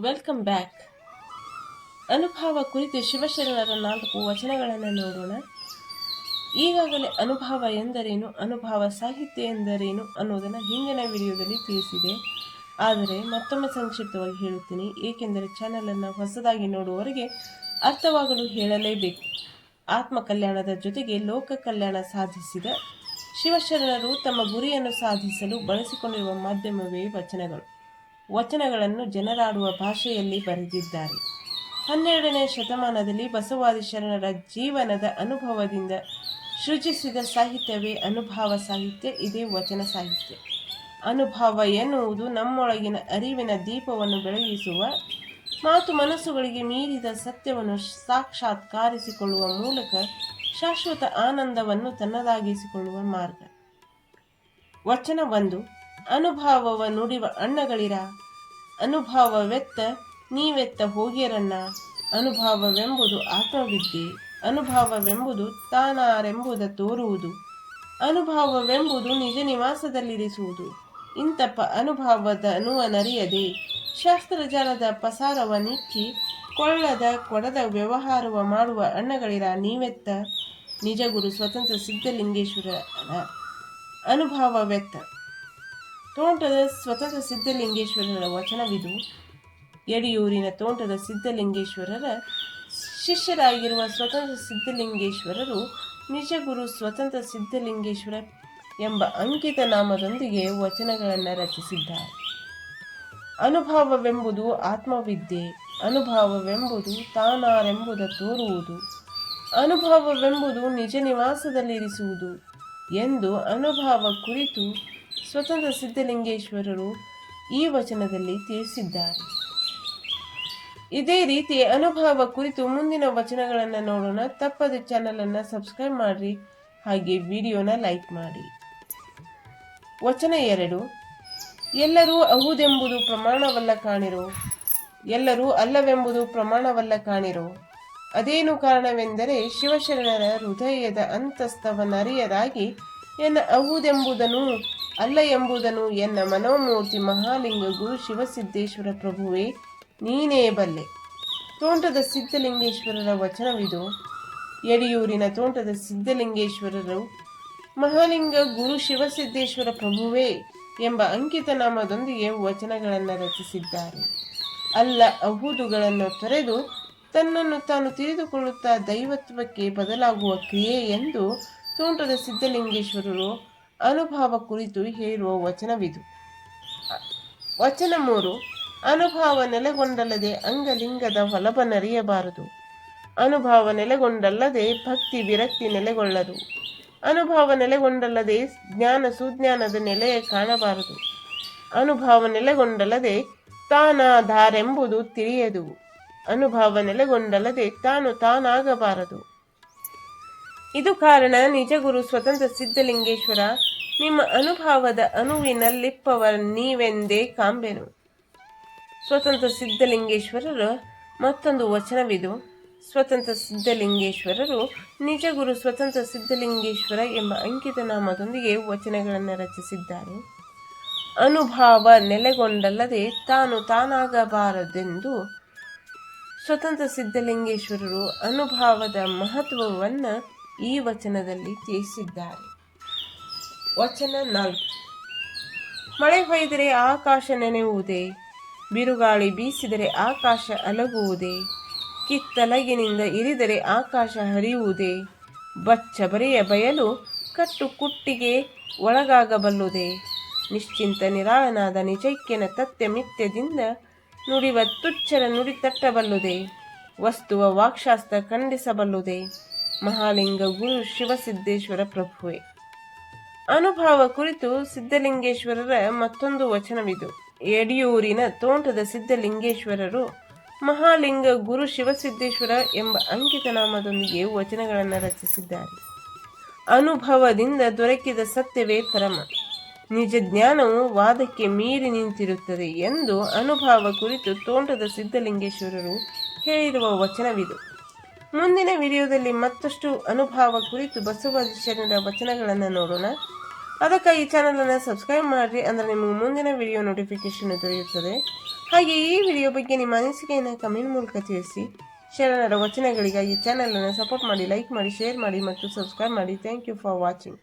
Welcome back ಅನುಭವ ಕುರಿತು ಶಿವಶರಣರ ನಾಲ್ಕು ವಚನಗಳನ್ನು ನೋಡೋಣ. ಈಗಾಗಲೇ ಅನುಭವ ಎಂದರೇನು, ಅನುಭವ ಸಾಹಿತ್ಯ ಎಂದರೇನು ಅನ್ನೋದನ್ನು ಹಿಂದಿನ ವಿಡಿಯೋದಲ್ಲಿ ತಿಳಿಸಿದೆ. ಆದರೆ ಮತ್ತೊಮ್ಮೆ ಸಂಕ್ಷಿಪ್ತವಾಗಿ ಹೇಳುತ್ತೀನಿ. ಏಕೆಂದರೆ ಚಾನಲನ್ನು ಹೊಸದಾಗಿ ನೋಡುವವರಿಗೆ ಅರ್ಥವಾಗಲು ಹೇಳಲೇಬೇಕು. ಆತ್ಮ ಕಲ್ಯಾಣದ ಜೊತೆಗೆ ಲೋಕ ಕಲ್ಯಾಣ ಸಾಧಿಸಿದ ಶಿವಶರಣರು ತಮ್ಮ ಗುರಿಯನ್ನು ಸಾಧಿಸಲು ಬಳಸಿಕೊಂಡಿರುವ ಮಾಧ್ಯಮವೇ ವಚನಗಳು. ವಚನಗಳನ್ನು ಜನರಾಡುವ ಭಾಷೆಯಲ್ಲಿ ಬರೆದಿದ್ದಾರೆ. ಹನ್ನೆರಡನೇ ಶತಮಾನದಲ್ಲಿ ಬಸವಾದಿ ಶರಣರ ಜೀವನದ ಅನುಭವದಿಂದ ಸೃಜಿಸಿದ ಸಾಹಿತ್ಯವೇ ಅನುಭವ ಸಾಹಿತ್ಯ, ಇದೇ ವಚನ ಸಾಹಿತ್ಯ. ಅನುಭವ ಎನ್ನುವುದು ನಮ್ಮೊಳಗಿನ ಅರಿವಿನ ದೀಪವನ್ನು ಬೆಳಗಿಸುವ, ಮಾತು ಮನಸ್ಸುಗಳಿಗೆ ಮೀರಿದ ಸತ್ಯವನ್ನು ಸಾಕ್ಷಾತ್ಕಾರಿಸಿಕೊಳ್ಳುವ ಮೂಲಕ ಶಾಶ್ವತ ಆನಂದವನ್ನು ತನ್ನದಾಗಿಸಿಕೊಳ್ಳುವ ಮಾರ್ಗ. ವಚನ ಒಂದು ಅನುಭವವ ನುಡಿವ ಅಣ್ಣಗಳಿರ. ಅನುಭಾವವೆತ್ತ ನೀವೆತ್ತ ಹೋಗಿರಣ್ಣ. ಅನುಭಾವವೆಂಬುದು ಆತ್ಮವಿದ್ಯೆ ಅನುಭಾವವೆಂಬುದು ತಾನಾರೆಂಬುದ ತೋರುವುದು. ಅನುಭಾವವೆಂಬುದು ನಿಜ ನಿವಾಸದಲ್ಲಿರಿಸುವುದು. ಇಂತಪ್ಪ ಅನುಭಾವದ ಅನುವನರಿಯದೆ. ಶಾಸ್ತ್ರಜಾಲದ ಪಸಾರವ ನಿಕ್ಕಿ ಕೊಳ್ಳದ ಕೊಡದ ವ್ಯವಹಾರವ ಮಾಡುವ ಅಣ್ಣಗಳಿರ ನೀವೆತ್ತ. ನಿಜಗುರು ಸ್ವತಂತ್ರ ಸಿದ್ಧಲಿಂಗೇಶ್ವರನ. ಅನುಭವವೆತ್ತ ತೋಂಟದ ಸ್ವತಂತ್ರ ಸಿದ್ಧಲಿಂಗೇಶ್ವರರ ವಚನವಿದು. ಯಡಿಯೂರಿನ ತೋಂಟದ ಸಿದ್ಧಲಿಂಗೇಶ್ವರರ ಶಿಷ್ಯರಾಗಿರುವ ಸ್ವತಂತ್ರ ಸಿದ್ಧಲಿಂಗೇಶ್ವರರು ನಿಜಗುರು ಸ್ವತಂತ್ರ ಸಿದ್ಧಲಿಂಗೇಶ್ವರ ಎಂಬ ಅಂಕಿತ ನಾಮದೊಂದಿಗೆ ವಚನಗಳನ್ನು ರಚಿಸಿದ್ದಾರೆ. ಅನುಭವವೆಂಬುದು ಆತ್ಮವಿದ್ಯೆ, ಅನುಭವವೆಂಬುದು ತಾನಾರೆಂಬುದ ತೋರುವುದು, ಅನುಭವವೆಂಬುದು ನಿಜ ನಿವಾಸದಲ್ಲಿರಿಸುವುದು ಎಂದು ಅನುಭವ ಕುರಿತು ಸ್ವತಂತ್ರ ಸಿದ್ಧಲಿಂಗೇಶ್ವರರು ಈ ವಚನದಲ್ಲಿ ತಿಳಿಸಿದ್ದಾರೆ. ಇದೇ ರೀತಿ ಅನುಭವ ಕುರಿತು ಮುಂದಿನ ವಚನಗಳನ್ನು ನೋಡೋಣ. ತಪ್ಪದೆ ಚಾನಲನ್ನು ಸಬ್ಸ್ಕ್ರೈಬ್ ಮಾಡಿರಿ. ಹಾಗೆ ವಿಡಿಯೋನ ಲೈಕ್ ಮಾಡಿ. ವಚನ ಎರಡು. ಎಲ್ಲರೂ ಅಹುದೆಂಬುದು ಪ್ರಮಾಣವಲ್ಲ ಕಾಣಿರೋ. ಎಲ್ಲರೂ ಅಲ್ಲವೆಂಬುದು ಪ್ರಮಾಣವಲ್ಲ ಕಾಣಿರೋ. ಅದೇನು ಕಾರಣವೆಂದರೆ ಶಿವಶರಣರ ಹೃದಯದ ಅಂತಸ್ತವನ್ನರಿಯದಾಗಿ ಎನ್ನ ಅಹುದೆಂಬುದನ್ನು ಅಲ್ಲ ಎಂಬುದನ್ನು ಎನ್ನ ಮನೋಮೂರ್ತಿ ಮಹಾಲಿಂಗ ಗುರು ಶಿವಸಿದ್ದೇಶ್ವರ ಪ್ರಭುವೇ, ನೀನೇ ಬಲ್ಲೆ. ತೋಂಟದ ಸಿದ್ಧಲಿಂಗೇಶ್ವರರ ವಚನವಿದು ಯಡಿಯೂರಿನ ತೋಂಟದ ಸಿದ್ಧಲಿಂಗೇಶ್ವರರು, ಮಹಾಲಿಂಗ ಗುರು ಶಿವಸಿದ್ದೇಶ್ವರ ಪ್ರಭುವೇ ಎಂಬ ಅಂಕಿತ ನಾಮದೊಂದಿಗೆ ವಚನಗಳನ್ನು ರಚಿಸಿದ್ದಾರೆ. ಅಲ್ಲ ಅಹುದುಗಳನ್ನು ತೊರೆದು ತನ್ನನ್ನು ತಾನು ತಿಳಿದುಕೊಳ್ಳುತ್ತಾ ದೈವತ್ವಕ್ಕೆ ಬದಲಾಗುವ ಕ್ರಿಯೆ ಎಂದು ತೋಂಟದ ಸಿದ್ಧಲಿಂಗೇಶ್ವರರು ಅನುಭವ ಕುರಿತು ಹೇಳುವ ವಚನವಿದು. ವಚನ ಮೂರು, ಅನುಭವ ನೆಲೆಗೊಂಡಲ್ಲದೆ ಅಂಗಲಿಂಗದ ಹೊಲಬನರಿಯಬಾರದು ಅನುಭವ ನೆಲೆಗೊಂಡಲ್ಲದೆ ಭಕ್ತಿ ವಿರಕ್ತಿ ನೆಲೆಗೊಳ್ಳದು. ಅನುಭವ ನೆಲೆಗೊಂಡಲ್ಲದೆ ಜ್ಞಾನ ಸುಜ್ಞಾನದ ನೆಲೆ ಕಾಣಬಾರದು. ಅನುಭವ ನೆಲೆಗೊಂಡಲ್ಲದೆ ತಾನಾಧಾರೆಂಬುದು ತಿಳಿಯದು. ಅನುಭವ ನೆಲೆಗೊಂಡಲ್ಲದೆ ತಾನು ತಾನಾಗಬಾರದು. ಇದು ಕಾರಣ ನಿಜಗುರು ಸ್ವತಂತ್ರ ಸಿದ್ಧಲಿಂಗೇಶ್ವರ, ನಿಮ್ಮ ಅನುಭವದ ಲಿಪ್ಪವ ನೀವೆಂದೇ ಕಾಂಬೆನು. ಸ್ವತಂತ್ರ ಸಿದ್ಧಲಿಂಗೇಶ್ವರರು ಮತ್ತೊಂದು ವಚನವಿದು. ಸ್ವತಂತ್ರ ಸಿದ್ಧಲಿಂಗೇಶ್ವರರು ನಿಜಗುರು ಸ್ವತಂತ್ರ ಸಿದ್ಧಲಿಂಗೇಶ್ವರ ಎಂಬ ಅಂಕಿತ ನಾಮದೊಂದಿಗೆ ವಚನಗಳನ್ನು ರಚಿಸಿದ್ದಾರೆ. ಅನುಭಾವ ನೆಲೆಗೊಂಡಲ್ಲದೆ ತಾನು ತಾನಾಗಬಾರದೆಂದು ಸ್ವತಂತ್ರ ಸಿದ್ಧಲಿಂಗೇಶ್ವರರು ಅನುಭಾವದ ಮಹತ್ವವನ್ನು ಈ ವಚನದಲ್ಲಿ ತಿಳಿಸಿದ್ದಾರೆ. ವಚನ ನಾಲ್ಕು. ಮಳೆ ಹೊಯ್ದರೆ ಆಕಾಶ ನೆನೆಯುವುದೇ, ಬಿರುಗಾಳಿ ಬೀಸಿದರೆ ಆಕಾಶ ಅಲಗುವುದೇ, ಕಿತ್ತಲಗಿನಿಂದ ಇರಿದರೆ ಆಕಾಶ ಹರಿಯುವುದೇ, ಬಚ್ಚ ಬರೆಯ ಬಯಲು ಕಟ್ಟು ಕುಟ್ಟಿಗೆ ಒಳಗಾಗಬಲ್ಲುದೇ ನಿಶ್ಚಿಂತ ನಿರಾಳನಾದ ನಿಜೈಕ್ಯನ ತತ್ಯ ಮಿಥ್ಯದಿಂದ ನುಡಿವ ತುಚ್ಛರ ನುಡಿ ತಟ್ಟಬಲ್ಲುದೇ ವಸ್ತುವ ವಾಕ್ಷಾಸ್ತ್ರ ಖಂಡಿಸಬಲ್ಲುದೇ ಮಹಾಲಿಂಗ ಗುರು ಶಿವಸಿದ್ದೇಶ್ವರ ಪ್ರಭುವೆ. ಅನುಭವ ಕುರಿತು ಸಿದ್ಧಲಿಂಗೇಶ್ವರರ ಮತ್ತೊಂದು ವಚನವಿದು. ಯಡಿಯೂರಿನ ತೋಂಟದ ಸಿದ್ಧಲಿಂಗೇಶ್ವರರು ಮಹಾಲಿಂಗ ಗುರು ಶಿವಸಿದ್ದೇಶ್ವರ ಎಂಬ ಅಂಕಿತ ನಾಮದೊಂದಿಗೆ ವಚನಗಳನ್ನು ರಚಿಸಿದ್ದಾರೆ. ಅನುಭವದಿಂದ ದೊರಕಿದ ಸತ್ಯವೇ ಪರಮ. ನಿಜ ಜ್ಞಾನವು ವಾದಕ್ಕೆ ಮೀರಿ ನಿಂತಿರುತ್ತದೆ ಎಂದು ಅನುಭವ ಕುರಿತು ತೋಂಟದ ಸಿದ್ಧಲಿಂಗೇಶ್ವರರು ಹೇಳಿರುವ ವಚನವಿದು. ಮುಂದಿನ ವಿಡಿಯೋದಲ್ಲಿ ಮತ್ತಷ್ಟು ಅನುಭವ ಕುರಿತು ಬಸವಶರಣರ ವಚನಗಳನ್ನು ನೋಡೋಣ. ಅದಕ್ಕಾಗಿ ಈ ಚಾನಲನ್ನು ಸಬ್ಸ್ಕ್ರೈಬ್ ಮಾಡಿರಿ, ಅಂದರೆ ನಿಮಗೆ ಮುಂದಿನ ವಿಡಿಯೋ ನೋಟಿಫಿಕೇಶನ್ ದೊರೆಯುತ್ತದೆ. ಹಾಗೆ ಈ ವಿಡಿಯೋ ಬಗ್ಗೆ ನಿಮ್ಮ ಅನಿಸಿಕೆಯನ್ನು ಕಮೆಂಟ್ ಮೂಲಕ ತಿಳಿಸಿ. ಶರಣರ ವಚನಗಳಿಗಾಗಿ ಚಾನಲನ್ನು ಸಪೋರ್ಟ್ ಮಾಡಿ ಲೈಕ್ ಮಾಡಿ ಶೇರ್ ಮಾಡಿ ಮತ್ತು ಸಬ್ಸ್ಕ್ರೈಬ್ ಮಾಡಿ. Thank you for watching